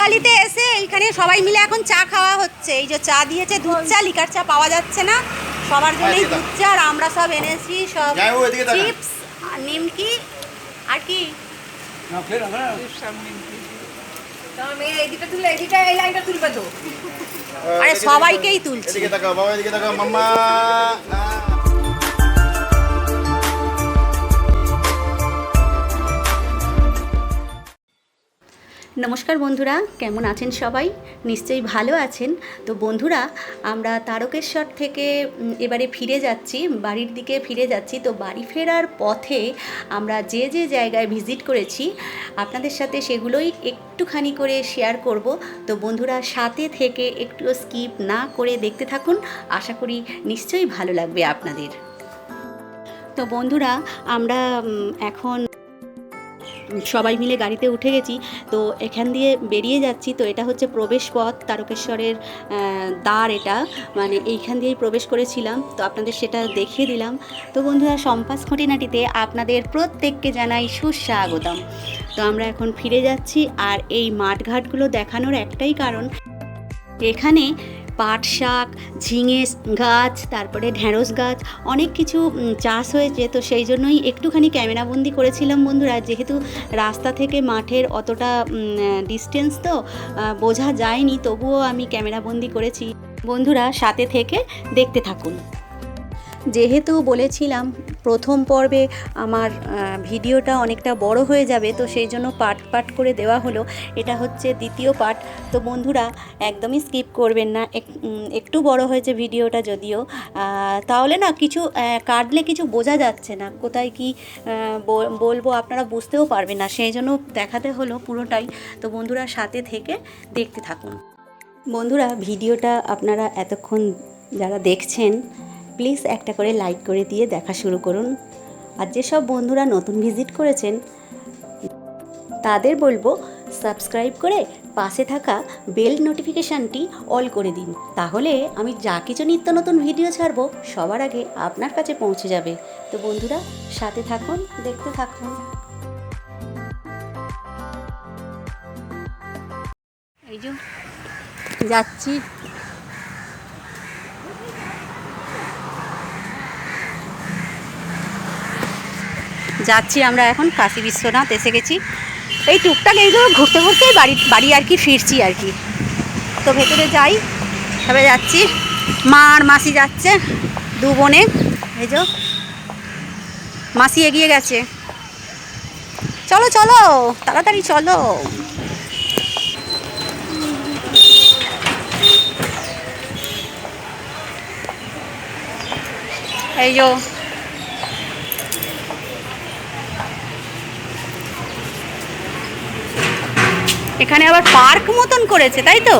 কালিতে এসে এইখানে সবাই মিলে এখন চা খাওয়া হচ্ছে। এই যে চা দিয়েছে দুধ চা লিকার চা পাওয়া যাচ্ছে না। সবার জন্যই দুধ চা আর আমরা সব এনেছি সব। চিপস নিমকি আর কি? আরে সবাইকেই তুলছি। নমস্কার বন্ধুরা, কেমন আছেন সবাই? নিশ্চয়ই ভালো আছেন। তো বন্ধুরা, আমরা তারকেশ্বর থেকে এবারে ফিরে যাচ্ছি, বাড়ির দিকে ফিরে যাচ্ছি। তো বাড়ি ফেরার পথে আমরা যে যে জায়গায় ভিজিট করেছি, আপনাদের সাথে সেগুলোই একটুখানি করে শেয়ার করব। তো বন্ধুরা, সাথে থেকে একটু স্কিপ না করে দেখতে থাকুন। আশা করি নিশ্চয়ই ভালো লাগবে আপনাদের। তো বন্ধুরা, আমরা এখন সবাই মিলে গাড়িতে উঠে গেছি। তো এখান দিয়ে বেরিয়ে যাচ্ছি। তো এটা হচ্ছে প্রবেশ পথ, তারকেশ্বরের দ্বার এটা। মানে এইখান দিয়েই প্রবেশ করেছিলাম। তো আপনাদের সেটা দেখিয়ে দিলাম। তো বন্ধুরা, সম্পাস খুঁটিনাটিতে আপনাদের প্রত্যেককে জানাই সুস্বাগতম। তো আমরা এখন ফিরে যাচ্ছি। আর এই মাঠঘাটগুলো দেখানোর একটাই কারণ, এখানে পাট শাক, ঝিঙে গাছ, তারপরে ঢ্যাঁড়স গাছ, অনেক কিছু চাষ হয়েছে। তো সেই জন্যই একটুখানি ক্যামেরাবন্দি করেছিলাম বন্ধুরা। যেহেতু রাস্তা থেকে মাঠের অতটা ডিস্টেন্স তো বোঝা যায়নি, তবুও আমি ক্যামেরাবন্দি করেছি। বন্ধুরা, সাথে থেকে দেখতে থাকুন। যেহেতু বলেছিলাম প্রথম পর্বে আমার ভিডিওটা অনেকটা বড় হয়ে যাবে, তো সেই জন্য পার্ট পার্ট করে দেওয়া হলো। এটা হচ্ছে দ্বিতীয় পার্ট তো বন্ধুরা, একদমই স্কিপ করবেন না। এক- একটু বড় হয়েছে ভিডিওটা যদিও। তাহলে না, কিছু কাটলে কিছু বোঝা যাচ্ছে না। কোথায় কি বলব আপনারা বুঝতেও পারবেন না। সেই জন্য দেখাতে হলো পুরোটাই। তো বন্ধুরা, সাথে থেকে দেখতে থাকুন। বন্ধুরা, ভিডিওটা আপনারা এতক্ষণ যারা দেখছেন প্লিজ একটা করে লাইক করে দিয়ে দেখা শুরু করুন। আর যেসব বন্ধুরা নতুন ভিজিট করেছেন, তাদের বলব সাবস্ক্রাইব করে পাশে থাকা বেল নোটিফিকেশানটি অল করে দিন। তাহলে আমি যা কিছু নিত্য নতুন ভিডিও ছাড়বো, সবার আগে আপনার কাছে পৌঁছে যাবে। তো বন্ধুরা, সাথে থাকুন, দেখতে থাকুন। এই যাচ্ছি। যাচ্ছি আমরা এখন, কাশী বিশ্বনাথ, এসে গেছি। এই টুকটাক এইগুলো ঘুরতে ঘুরতেই বাড়ি বাড়ি আর কি ফিরছি আর কি। তো ভেতরে যাই তবে যাচ্ছি। মা আর মাসি যাচ্ছে, দু বোনে। এই মাসি এগিয়ে গেছে। চলো চলো, তাড়াতাড়ি চলো। এই যো এখানে আবার পার্ক মতন করেছে তাই তো?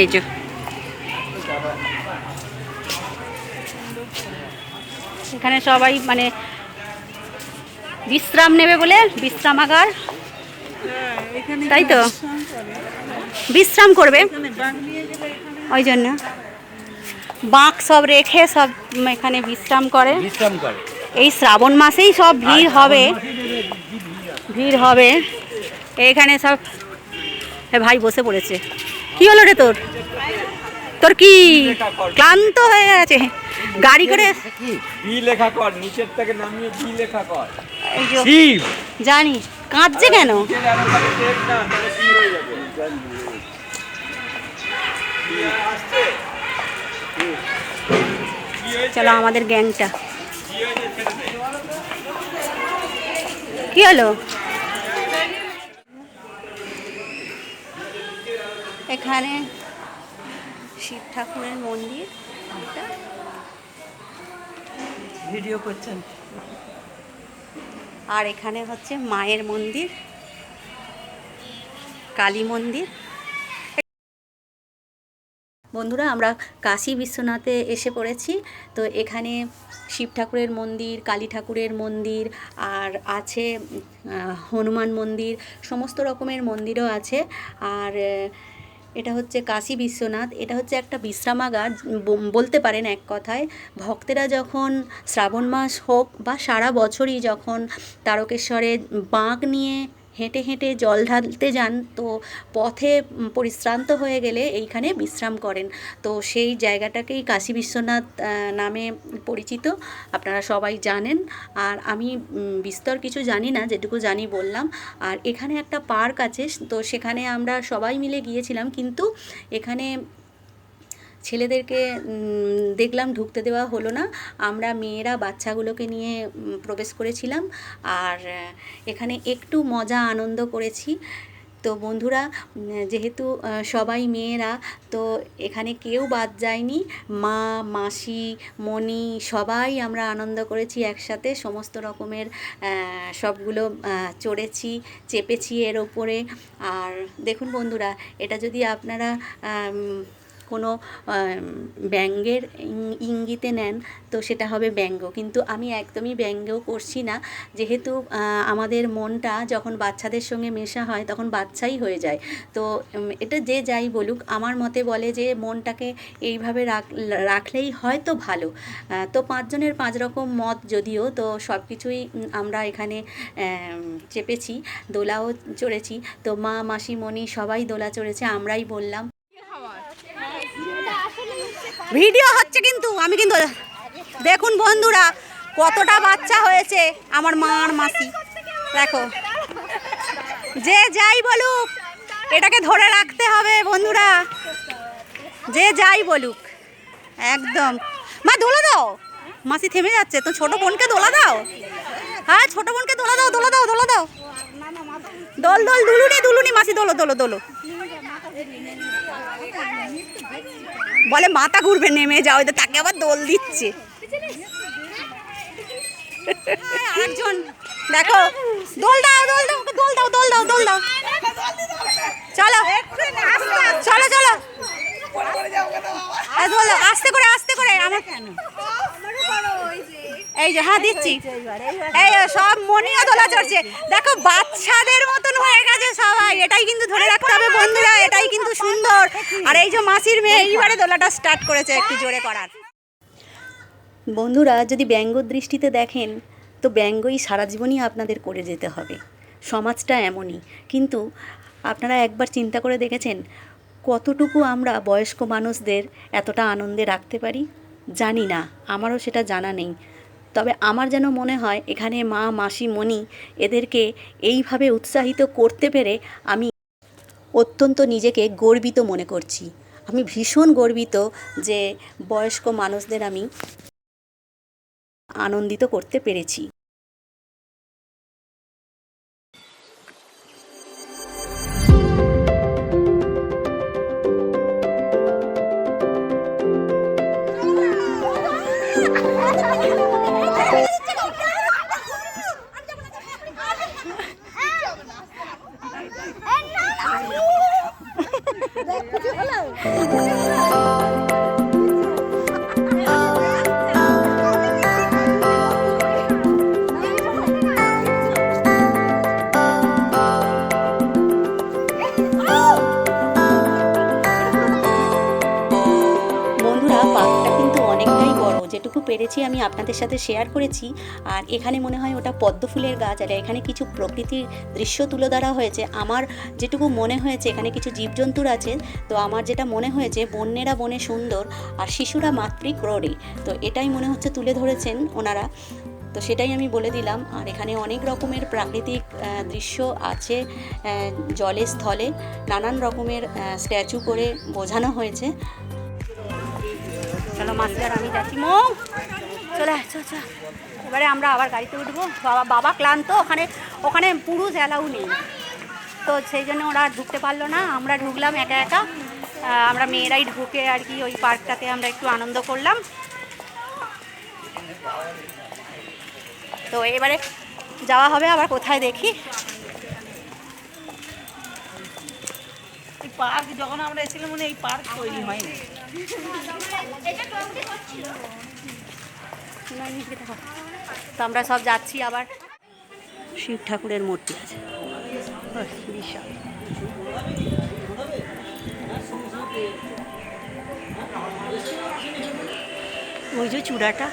এই যে। এখানে সবাই মানে বিশ্রাম নেবে বলে বিশ্রামাগার। তাই তো? বিশ্রাম করবে। ওই জন্য। বাঁক সব রেখে সব এখানে বিশ্রাম করে। এই শ্রাবণ মাসেই সব ভিড় হবে। ভিড় হবে। এখানে সব ভাই বসে পড়েছে। কি হলো রে তোর? তোর কি? ক্লান্ত হয়ে গেছে। গাড়ি করে লেখা কর? নিচের থেকে নামিয়ে লেখা কর? জানি। কাঁদছে কেন? চলো আমাদের গ্যাংটা। কি হলো? এখানে শিব ঠাকুরের মন্দির। একটা। ভিডিও করছেন। আর এখানে হচ্ছে মায়ের মন্দির কালী মন্দির। বন্ধুরা আমরা কাশী বিশ্বনাথে এসে পড়েছি। তো এখানে শিব ঠাকুরের মন্দির কালী ঠাকুরের মন্দির আর আছে হনুমান মন্দির সমস্ত রকমের মন্দিরও আছে। আর এটা হচ্ছে কাশী বিশ্বনাথ। এটা হচ্ছে একটা বিশ্রামাগার বলতে পারেন এক কথায়। ভক্তেরা যখন শ্রাবণ মাস হোক বা সারা বছরই যখন তারকেশ্বরে বাঁক নিয়ে হেঁটে হেঁটে জল ঢালতে যান, তো পথে পরিশ্রান্ত হয়ে গেলে এইখানে বিশ্রাম করেন। তো সেই জায়গাটাকেই কাশী বিশ্বনাথ নামে পরিচিত, আপনারা সবাই জানেন। আর আমি বিস্তর কিছু জানি না, যেটুকু জানি বললাম। আর এখানে একটা পার্ক আছে, তো সেখানে আমরা সবাই মিলে গিয়েছিলাম, কিন্তু এখানে ছেলেদেরকে দেখলাম ঢুকতে দেওয়া হলো না। আমরা মেয়েরা বাচ্চাগুলোকে নিয়ে প্রবেশ করেছিলাম। আর এখানে একটু মজা, আনন্দ করেছি। তো বন্ধুরা যেহেতু সবাই মেয়েরা, তো এখানে কেউ বাদ যায়নি। মা, মাসি, মণি, সবাই আমরা আনন্দ করেছি একসাথে। সমস্ত রকমের সবগুলো চড়েছি, চেপেছি এর ওপরে। আর দেখুন বন্ধুরা, এটা যদি আপনারা কোনো ব্যঙ্গের ইঙ্গিতে নেন, তো সেটা হবে ব্যঙ্গ। কিন্তু আমি একদমই ব্যঙ্গ করছি না। যেহেতু আমাদের মনটা যখন বাচ্চাদের সঙ্গে মেশা হয়, তখন বাচ্চাই হয়ে যায়। তো এটা যে যাই বলুক, আমার মতে বলে যে মনটাকে এইভাবে রাখ, রাখলেই হয়তো ভালো। তো পাঁচজনের পাঁচ রকম মত যদিও, তো সব কিছুই আমরা এখানে চেপেছি, দোলাও চড়েছি। তো মা, মাসিমণি সবাই দোলা চড়েছে, আমরাই বললাম। ভিডিও হচ্ছে কিন্তু, আমি কিন্তু, দেখুন বন্ধুরা, কতটা বাচ্চা হয়েছে আমার মা আর মাসি। দেখো, যে যাই বলুক, এটাকে ধরে রাখতে হবে বন্ধুরা। যে যাই বলুক, একদম। মা, দোলা দাও। মাসি থেমে যাচ্ছে, তো ছোট বোনকে দোলা দাও। হ্যাঁ ছোট বোনকে দোলা দাও দোলা দাও দোলা দাও। দোল দোল, দুলুনি দুলুনি, মাসি, দোলো দোলো দোলো। বলে মাথা ঘুরবে নেমে যাও তো তাকে আবার দোল দিচ্ছে আরেকজন দেখো দোল দাও দোল দাও দোল দাও দোল দাও দোল দাও চলো চলো চলো দোল দাও আস্তে করে আস্তে করে আমার কেন এই যে হ্যাঁ দিচ্ছি। এই সব মনিয়া দোলা চড়ছে। দেখো বাচ্চাদের মতন হয়ে গেছে সবাই। এটাই কিন্তু ধরে রাখতে হবে বন্ধুরা এটাই কিন্তু সুন্দর। আর এই যে মাসির মেয়ে এইবারে দোলাটা স্টার্ট করেছে একটু জোরে করার। বন্ধুরা যদি ব্যঙ্গ দৃষ্টিতে দেখেন তো ব্যঙ্গই সারা জীবনই আপনাদের করে যেতে হবে। সমাজটা এমনই। কিন্তু আপনারা একবার চিন্তা করে দেখেছেন কতটুকু আমরা বয়স্ক মানুষদের এতটা আনন্দে রাখতে পারি? জানি না। আমারও সেটা জানা নেই। তবে আমার যেন মনে হয় এখানে মা, মাসি, মণি এদেরকে এইভাবে উৎসাহিত করতে পেরে আমি অত্যন্ত নিজেকে গর্বিত মনে করছি। আমি ভীষণ গর্বিত যে বয়স্ক মানুষদের আমি আনন্দিত করতে পেরেছি। পেরেছি, আমি আপনাদের সাথে শেয়ার করেছি। আর এখানে মনে হয় ওটা পদ্ম ফুলের গাছ, আর এখানে কিছু প্রকৃতির দৃশ্য তুলে ধরা হয়েছে। আমার যেটুকু মনে হয়েছে, এখানে কিছু জীবজন্তুর আছে, তো আমার যেটা মনে হয়েছে, বন্যেরা বনে সুন্দর আর শিশুরা মাতৃ ক্রোড়ে তো এটাই মনে হচ্ছে তুলে ধরেছেন ওনারা। তো সেটাই আমি বলে দিলাম। আর এখানে অনেক রকমের প্রাকৃতিক দৃশ্য আছে জলে, স্থলে। নানান রকমের স্ট্যাচু করে বোঝানো হয়েছে। চলো আমি যাচ্ছি। চলে আয়, চল চল এবারে আমরা আবার গাড়িতে উঠবো। বাবা বাবা ক্লান্ত ওখানে ওখানে পুরুষ অ্যালাউ নেই। তো সেই জন্য ওরা আর ঢুকতে পারল না। আমরা ঢুকলাম একা একা। আমরা মেয়েরাই ঢুকে আর কি ওই পার্কটাতে আমরা একটু আনন্দ করলাম। তো এবারে যাওয়া হবে আবার কোথায় দেখি। এই পার্ক যখন আমরা এসেছিলাম মনে এই পার্ক তৈরি হয়নি। তো আমরা সব যাচ্ছি আবার। শিব ঠাকুরের মূর্তি আছে। বিশাল। ওই যে চূড়াটা।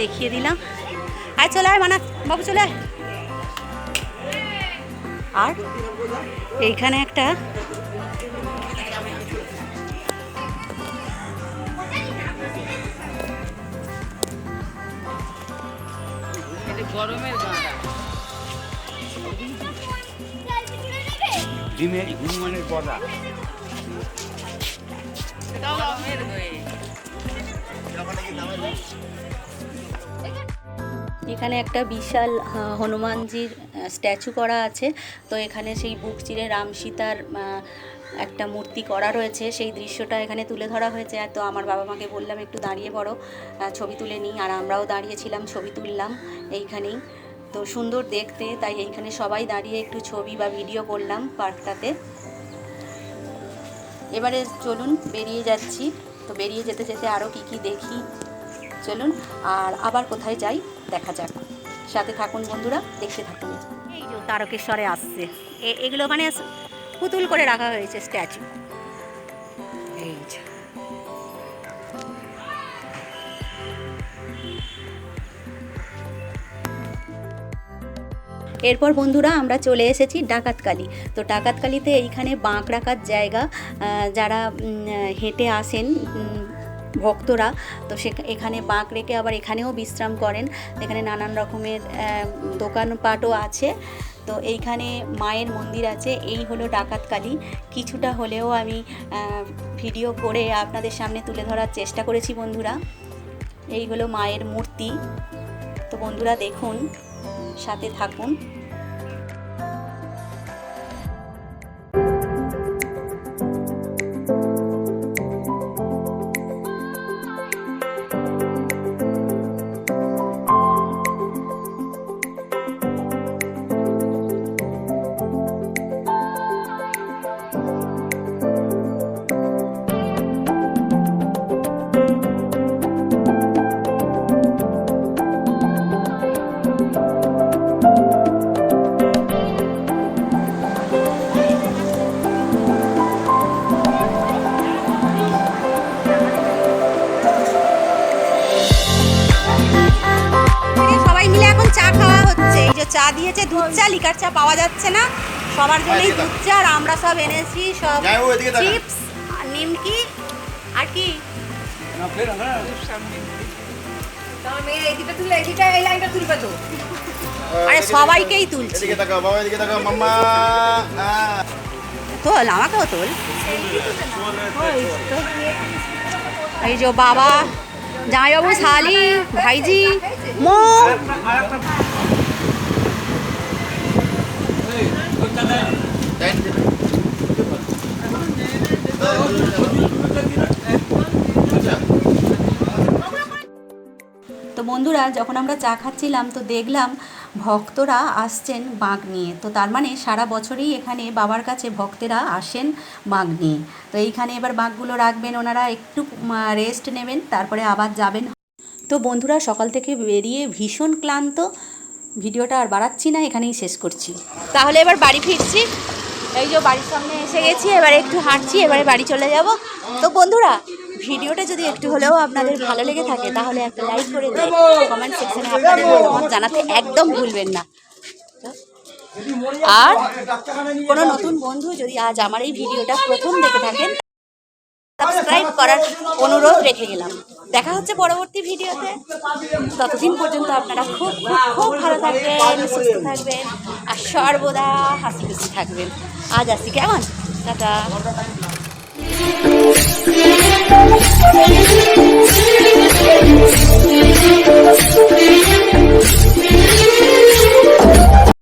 দেখিয়ে দিলাম। আয়, চলে আয় মানা বাবু, চলে আয়। আর এইখানে একটা গরমের গাঁদা ডিমের হনুমানের পদা গরমের হয়ে। এখানে একটা বিশাল হনুমানজির স্ট্যাচু করা আছে। তো এখানে সেই বুক চিরে রাম সীতার একটা মূর্তি করা রয়েছে, সেই দৃশ্যটা এখানে তুলে ধরা হয়েছে। আর তো আমার বাবা মাকে বললাম, একটু দাঁড়িয়ে পড়ো ছবি তুলে নিই। আর আমরাও দাঁড়িয়েছিলাম, ছবি তুললাম এইখানেই। তো সুন্দর দেখতে, তাই এইখানে সবাই দাঁড়িয়ে একটু ছবি বা ভিডিও করলাম পার্কটাতে। এবারে চলুন, বেরিয়ে যাচ্ছি। তো বেরিয়ে যেতে যেতে আরও কি কি দেখি। চলুন, আর আবার কোথায় যাই, দেখা যাক। সাথে থাকুন বন্ধুরা, দেখতে থাকুন। এই যে তারকেশ্বরে আসছে। এগুলো মানে পুতুল করে রাখা হয়েছে স্ট্যাচু। এরপর বন্ধুরা আমরা চলে এসেছি ডাকাতকালি। তো ডাকাতকালিতে এইখানে বাঁক রাখার জায়গা যারা হেঁটে আসেন ভক্তরা, তো সে এখানে বাঁক রেখে আবার এখানেও বিশ্রাম করেন। এখানে নানান রকমের দোকানপাটও আছে। তো এইখানে মায়ের মন্দির আছে, এই হলো ডাকাতকালী কিছুটা হলেও আমি ভিডিও করে আপনাদের সামনে তুলে ধরার চেষ্টা করেছি বন্ধুরা। এই হলো মায়ের মূর্তি। তো বন্ধুরা দেখুন, সাথে থাকুন। দুধ চা লিকার চা পাওয়া যাচ্ছে না। সবার জন্যই দুধ চা আর আমরা সব এনেছি সব। চিপস নিমকি আর কি? আরে সবাইকেই তুলছি। এদিকে বাবা এদিকে তাকাও তোল আমাকেও তোল। এই যে বাবা। জামাইবাবু শালি ভাইজি মো। তো বন্ধুরা, যখন আমরা চা খাচ্ছিলাম, তো দেখলাম ভক্তরা আসছেন বাঁক নিয়ে। তো তার মানে সারা বছরই এখানে বাবার কাছে ভক্তেরা আসেন বাঁক নিয়ে। তো এইখানে এবার বাঁকগুলো রাখবেন, ওনারা একটু রেস্ট নেবেন, তারপরে আবার যাবেন। তো বন্ধুরা, সকাল থেকে বেরিয়ে ভীষণ ক্লান্ত। ভিডিওটা আর বাড়াচ্ছি না, এখানেই শেষ করছি। তাহলে এবার বাড়ি ফিরছি। এই যে বাড়ির সামনে এসে গেছি, এবারে একটু হাঁটছি, এবারে বাড়ি চলে যাব। তো বন্ধুরা, ভিডিওটা যদি একটু হলেও আপনাদের ভালো লেগে থাকে, তাহলে একটা লাইক করে দিন কমেন্ট সেকশনে আপনাদের মতামত জানাতে একদম ভুলবেন না। আর কোনো নতুন বন্ধু যদি আজ আমার এই ভিডিওটা প্রথম দেখে থাকেন সাবস্ক্রাইব করার অনুরোধ রেখে গেলাম। দেখা হচ্ছে পরবর্তী ভিডিওতে। ততদিন পর্যন্ত আপনারা খুব খুব খুব ভালো থাকবেন, সুস্থ থাকবেন, আর সর্বদা হাসি খুশি থাকবেন। আজ আসি কেমন? টাটা।